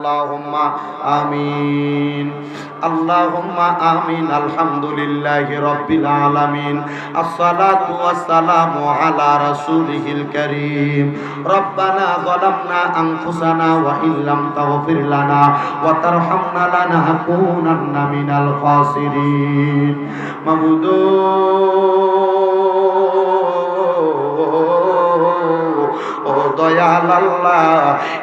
আল্লাহুম্মা আমিন। আল্লাহুম্মা আমিন, আলহামদুলিল্লাহি রাব্বিল আলামিন। আসসালাতু ওয়াসসালামু আলা রাসূলিহিল কারীম। রব্বানা যালামনা আনফুসানা ওয়া ইল্লাম তাগফির লানা দয়াল আল্লাহ,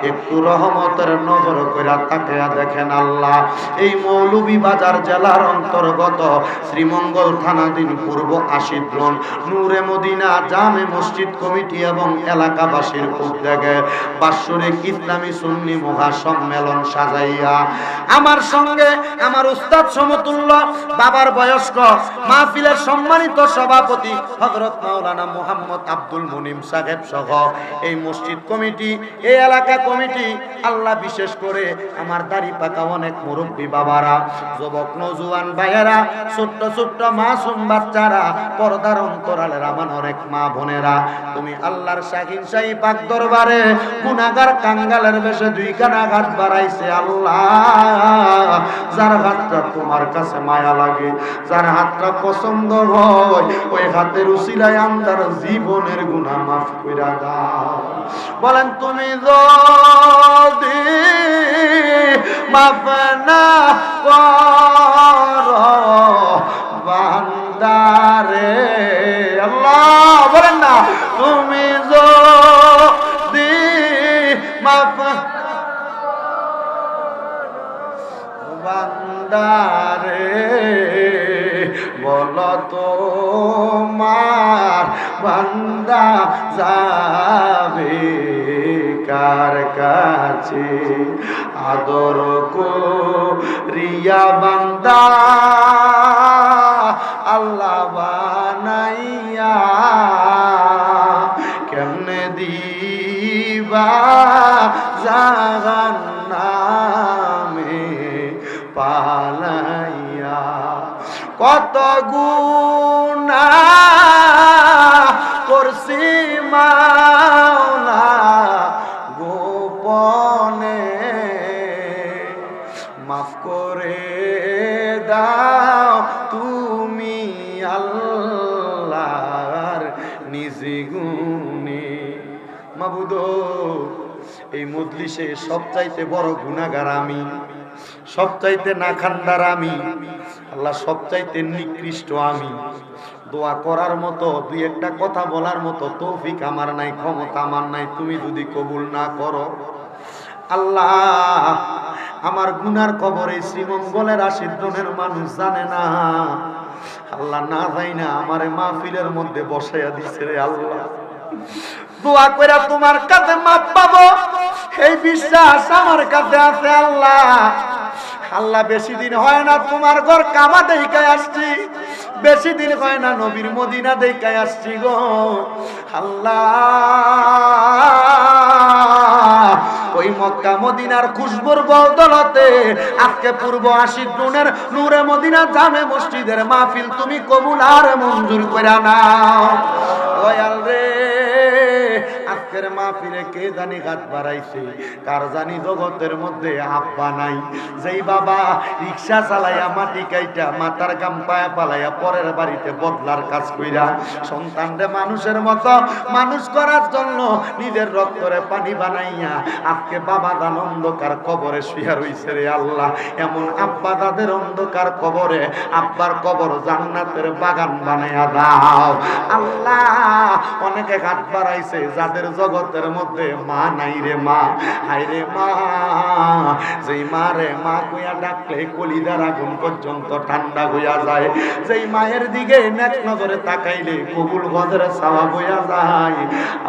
একটু রহমতের নজর কইরা তাকিয়া দেখেন আল্লাহ। এই মৌলভী বাজার জেলার অন্তর্গত শ্রীমঙ্গল থানাধীন পূর্ব আশিদ্রন নূরে মদিনা জামে মসজিদ কমিটি এবং এলাকাবাসীর উদ্যোগে বাৎসরিক ইসলামী সুন্নি মহাসম্মেলন সাজাইয়া। আমার সঙ্গে আমার উস্তাদ সমতুল্য, বাবার বয়স্ক, মাহফিলের সম্মানিত সভাপতি হজরত মাওলানা মোহাম্মদ আব্দুল মুনিম সাহেব সহ এই মসজিদ কমিটি, এই এলাকা কমিটি, আল্লাহ বিশেষ করে আমার দাড়ি পাকা অনেক মুরব্বী বাবারা, যুবক নজুয়ান ভাইয়েরা, ছোট্ট ছোট্ট মাসুম বাচ্চারা, পর্দার অন্তরালের আমার অনেক মা বোনেরা। তুমি আল্লাহর শাহিন শাহী পাক দরবারে গুনাগার কাঙ্গালের বেশে দুই কানা ঘাট বাড়াইছে আল্লাহ। যার হাতটা তোমার কাছে মায়া লাগে, যার হাতটা পছন্দ হয়, ওই হাতের উসিলায় আন্দার জীবনের গুণা মাফ কইরা দাও। বলেন, তুমি যদি মাফ না করো বান্দারে, আল্লাহ বলেন না, তুমি যদি মাফ বান্দারে, বল তো মার বান্দা যাবে কার কাছে? আদর কো রিয়া বান্দা, আল্লাহ বানাইয়া কেমনে দিবা জাহান্নামে পালাইয়া? কত গুণা করছি মাওলা গোপনে। মাফ করে দাও তুমি আল্লাহর নিজে গুণে। মাবুদ, এই মজলিসে সবচাইতে বড় গুণাগার আমি, সবচাইতে না খান্দার আমি। আল্লাহ সবচাইতে নিকৃষ্ট আমি। দোয়া করার মতো, দুই একটা কথা বলার মতো তৌফিক আমার নাই, ক্ষমতা আমার নাই, তুমি যদি কবুল না করো। আল্লাহ, আমার গুনার কবরে শ্রীমঙ্গলের আশীর্দনের মানুষ জানে না। আল্লাহ না যাই না আমার মাহফিলের মধ্যে বসাইয়া দিছে রে আল্লাহ। দোয়া করে তোমার কাছে মাপ পাবো। এই বিশ্বাস আমার কাছে আছে আল্লাহ। আল্লাহ বেশি দিন হয় না, তোমার ঘর কামা দেখায় আসছি। বেশি দিন হয় না, নবীর মদিনা দেখায় আসছি গো। আল্লাহ ওই মক্কা মদিনার খুশবুর বদলতে আজকে পূর্ব আশির নুনের নূরে মদিনা জামে মসজিদের মাহফিল তুমি কবুল আর মঞ্জুর করে নাও। রে আজকের মাহফিলে কে জানি হাত বাড়াইছে? কার জানি জগতের মধ্যে আব্বা নাই? যেই বাবা রিক্সা চালাইয়া মাটি কাইটা, মাথার গাম পায়া পালাইয়া পরের বাড়িতে বদলার কাজ কইরা সন্তানরে মানুষের মতো, মানুষ করার জন্য নিজের রক্তরে পানি বানাইয়া আজকে বাবা দান অন্ধকার কবরে শুয়া রইছে রে আল্লাহ। এমন আব্বা দাদের অন্ধকার কবরে, আব্বার কবর জান্নাতের বাগান বানাইয়া দাও। আল্লাহ অনেকে হাত বাড়াইছে, যাদের জগতের মধ্যে মা নাই রে মা। হাই রে মা, যেই মা রে মা কইয়া ডাকলে কলিদার আগুন পর্যন্ত ঠান্ডা হইয়া যায়। যেই মায়ের দিকে নেক নজরে তাকাইলে কবুল গজের সাওয়া বইয়া যায়।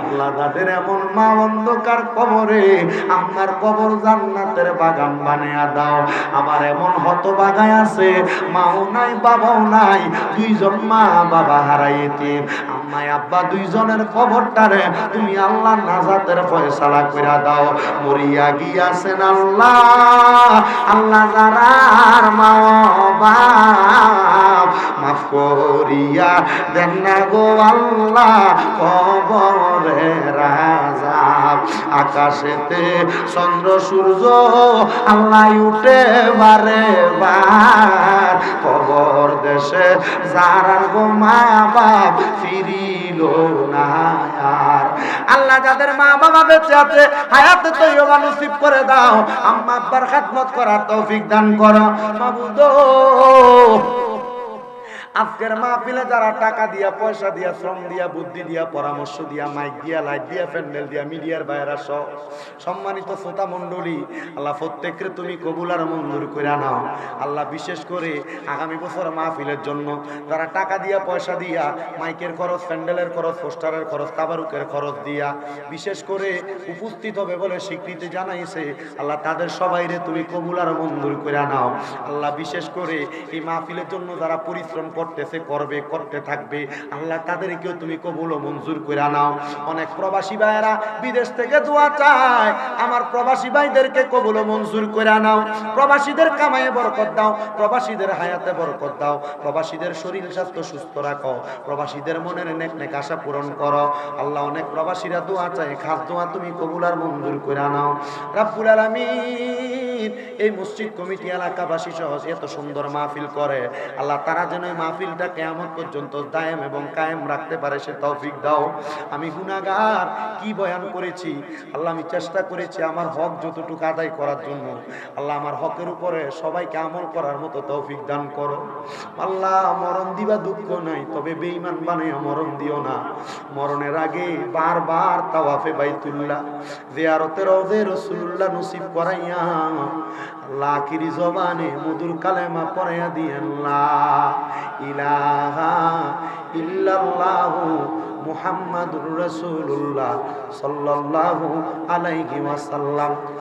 আল্লাহ তাদের এমন মা অন্ধকার কবরে আমার কবর জান্নাতের বাগান বানিয়া দাও। আমার এমন হত বাগায় আছে, মাও নাই, বাবাও নাই, দুইজন মা বাবা হারাইতে আম্মাই আব্বা, দুইজনের কবরটারে তুমি আল্লাহ নাজাতের ফয়সালা কইরা দাও। মরিয়া গিয়াছেন আল্লাহ আল্লাহ যারার মা বাপ মাফ করিয়া দেন না গো আল্লাহ কবরে রাজা। আকাশেতে চন্দ্র, সূর্য আল্লাহ উঠে বারে বার। কবর দেশে যারার গো মা বাপ ফিরিল না আর। আল্লাহ যাদের মা বাবা বেঁচে আছে, হায়াতে তৈবা নসিব করে দাও। আম্মা আব্বার খাতমত করার তৌফিক দান করো। মাবুদ আজকের মাহফিলে যারা টাকা দিয়া, পয়সা দিয়া, শ্রম দিয়া, বুদ্ধি দিয়া, পরামর্শ দিয়া, মাইক দিয়া, লাইট দিয়া, প্যান্ডেল দিয়া, মিডিয়ার বাইরা সহ সম্মানিত শ্রোতা মণ্ডলী, আল্লাহ প্রত্যেককে তুমি কবুল আর মঞ্জুর করে নাও। আল্লাহ বিশেষ করে আগামী বছর মাহফিলের জন্য যারা টাকা দিয়া, পয়সা দিয়া, মাইকের খরচ, প্যান্ডেলের খরচ, পোস্টারের খরচ, তাবারুকের খরচ দিয়া বিশেষ করে উপস্থিত হবে বলে স্বীকৃতি জানাইছে, আল্লাহ তাদের সবাইরে তুমি কবুল আর মঞ্জুর করে নাও। আল্লাহ বিশেষ করে এই মাহফিলের জন্য যারা পরিশ্রম করতেছে, করবে, করতে থাকবে। আল্লাহ তাদেরকেও তুমি কবুল ও মঞ্জুর করে নাও। অনেক প্রবাসী ভাইয়েরা বিদেশ থেকে দোয়া চায়। আমার প্রবাসী ভাইদেরকে কবুল ও মঞ্জুর করে নাও। প্রবাসীদের কামায়ে বরকত দাও, প্রবাসীদের হায়াতে বরকত দাও। প্রবাসীদের শরীর স্বাস্থ্য সুস্থ রাখো। প্রবাসীদের মনের নেক নেক আশা পূরণ করো। আল্লাহ অনেক প্রবাসীরা দোয়া চায়, খাস দোয়া তুমি কবুল আর মঞ্জুর করে নাও। রাব্বুল আলামিন। এই মসজিদ কমিটি এলাকাবাসী সহ এত সুন্দর মাহফিল করে। আল্লাহ তারা যেন এই মাহফিলটা কেমন পর্যন্ত দায়েম এবং কায়েম রাখতে পারে, সে তৌফিক দাও। আমি গুনাগার কি বয়ান করেছি? আল্লাহ আমি চেষ্টা করেছি আমার হক যতটুকু আদায় করার জন্য। আল্লাহ আমার হকের উপরে সবাইকে আমল করার মতো তৌফিক দান করো। আল্লাহ, মরণ দিবা দুঃখ নাই, তবে বেঈমান বানাইয়া মরণ দিও না। মরণের আগে বারবার তাওয়াফে বাইতুল্লাহ জিয়ারতে রওজে রাসূলুল্লাহ নসিব করাইয়া আখিরি জবানে মধুর কালেমা পড়াইয়া দিয়েন ইলাহা ইল্লাল্লাহু মুহাম্মাদুর রাসূলুল্লাহ সাল্লাল্লাহু আলাইহি ওয়াসাল্লাম।